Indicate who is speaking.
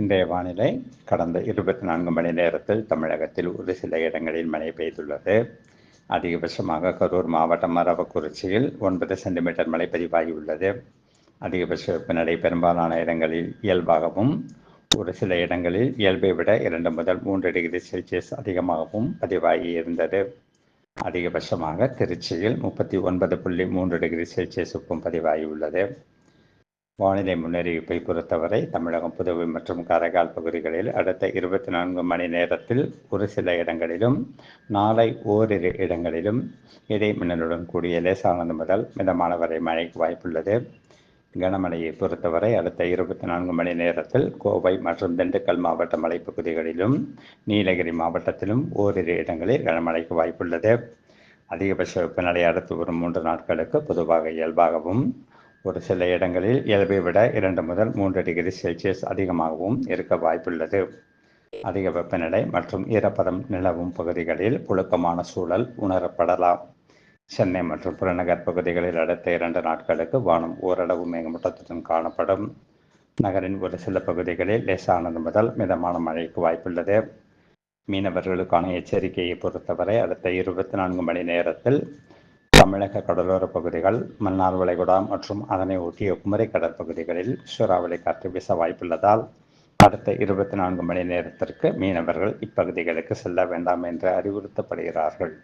Speaker 1: இன்றைய வானிலை கடந்த இருபத்தி நான்கு மணி நேரத்தில் தமிழகத்தில் ஒரு சில இடங்களில் மழை பெய்துள்ளது அதிகபட்சமாக கரூர் மாவட்டம் அரவக்குறிச்சியில் ஒன்பது சென்டிமீட்டர் மழை பதிவாகியுள்ளது அதிகபட்ச வெப்பநிலை பெரும்பாலான இடங்களில் இயல்பாகவும் ஒரு சில இடங்களில் இயல்பை விட இரண்டு முதல் மூன்று டிகிரி செல்சியஸ் அதிகமாகவும் பதிவாகி இருந்தது அதிகபட்சமாக திருச்சியில் முப்பத்தி ஒன்பது புள்ளி மூன்று டிகிரி செல்சியஸுக்கும் பதிவாகியுள்ளது வானிலை முன்னறிவிப்பை பொறுத்தவரை தமிழகம் புதுவை மற்றும் காரைக்கால் பகுதிகளில் அடுத்த இருபத்தி நான்கு மணி நேரத்தில் ஒரு சில இடங்களிலும் நாளை ஓரிரு இடங்களிலும் இடை மின்னலுடன் கூடிய லேசானது முதல் மிதமான வரை மழைக்கு வாய்ப்புள்ளது கனமழையை பொறுத்தவரை அடுத்த இருபத்தி நான்கு மணி நேரத்தில் கோவை மற்றும் திண்டுக்கல் மாவட்ட மலைப்பகுதிகளிலும் நீலகிரி மாவட்டத்திலும் ஓரிரு இடங்களில் கனமழைக்கு வாய்ப்புள்ளது அதிகபட்ச வெப்பநிலை அடுத்து வரும் மூன்று நாட்களுக்கு பொதுவாக இயல்பாகவும் ஒரு சில இடங்களில் இயல்பை விட இரண்டு முதல் மூன்று டிகிரி செல்சியஸ் அதிகமாகவும் இருக்க வாய்ப்புள்ளது அதிக வெப்பநிலை மற்றும் ஈரப்பதம் நிலவும் பகுதிகளில் புழுக்கமான சூழல் உணரப்படலாம் சென்னை மற்றும் புறநகர் பகுதிகளில் அடுத்த இரண்டு நாட்களுக்கு வானம் ஓரளவு மேகமூட்டத்துடன் காணப்படும் நகரின் ஒரு சில பகுதிகளில் லேசானது முதல் மிதமான மழைக்கு வாய்ப்புள்ளது மீனவர்களுக்கான எச்சரிக்கையை பொறுத்தவரை அடுத்த இருபத்தி நான்கு மணி நேரத்தில் தமிழக கடலோர பகுதிகள் மன்னார் வளைகுடா மற்றும் அதனை ஒட்டிய குமரி கடற்பகுதிகளில் சூறாவளி காற்று வீச வாய்ப்புள்ளதால் அடுத்த இருபத்தி நான்கு மணி நேரத்திற்கு மீனவர்கள் இப்பகுதிகளுக்கு செல்ல வேண்டாம் என்று அறிவுறுத்தப்படுகிறார்கள்